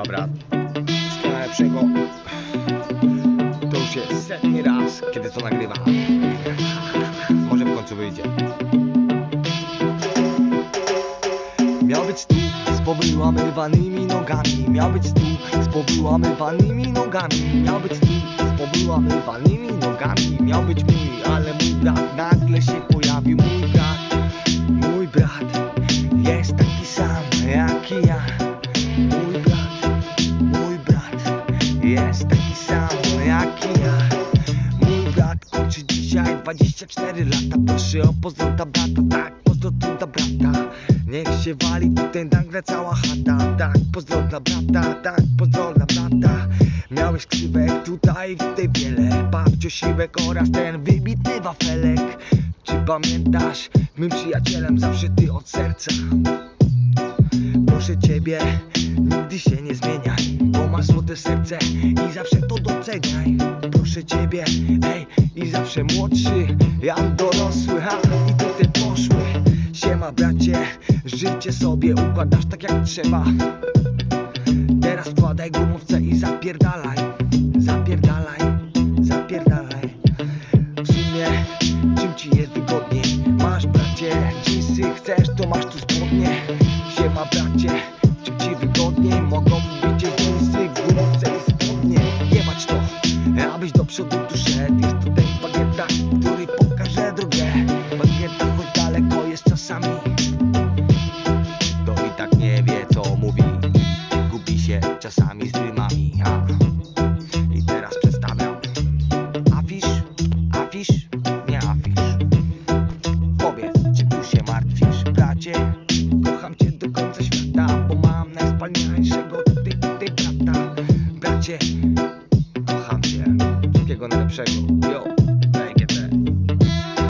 Siema brat. Wszystkiego najlepszego. To już jest setny raz, kiedy to nagrywam. Może w końcu wyjdzie. Miał być tu z powyłamywanymi nogami Miał być tu z powyłamywanymi nogami Miał być tu z powyłamywanymi nogami Miał być mój, ale mój brat nagle się pojawił jest taki sam jak i ja. Mój brat kończy dzisiaj 24 lata. Proszę o pozdrow dla brata, tak, dla brata. Niech się wali tutaj nagle cała chata. Tak, pozdrow dla brata, tak, pozdrow dla brata. Miałeś krzywek tutaj w tej wiele. Babcio Siwek oraz ten wybitny wafelek. Czy pamiętasz, mym przyjacielem zawsze ty od serca. Proszę ciebie, nigdy się nie zmieniaj Serce i zawsze to doceniaj. Proszę ciebie, ej, i zawsze młodszy Jak dorosły, ha, i tutaj poszły. Siema bracie, życie sobie układasz tak jak trzeba. Teraz wkładaj gumowce i zapierdalaj Zapierdalaj, zapierdalaj. W sumie, czym ci jest wygodniej? Masz bracie, jeansy chcesz, to masz tu spodnie. Siema bracie, przodu tu szedł Jest tutaj bagieta, który pokaże drogę Bagieta, choć daleko jest czasami. To i tak nie wie co mówi. Gubi się czasami z rymami a. I teraz przedstawiam Afisz, afisz, nie afisz. Powiedz, czy tu się martwisz, bracie? Kocham cię do końca świata Bo mam najwspanialszego tutaj, tutaj brata. Bracie, Wszystkiego najlepszego, yo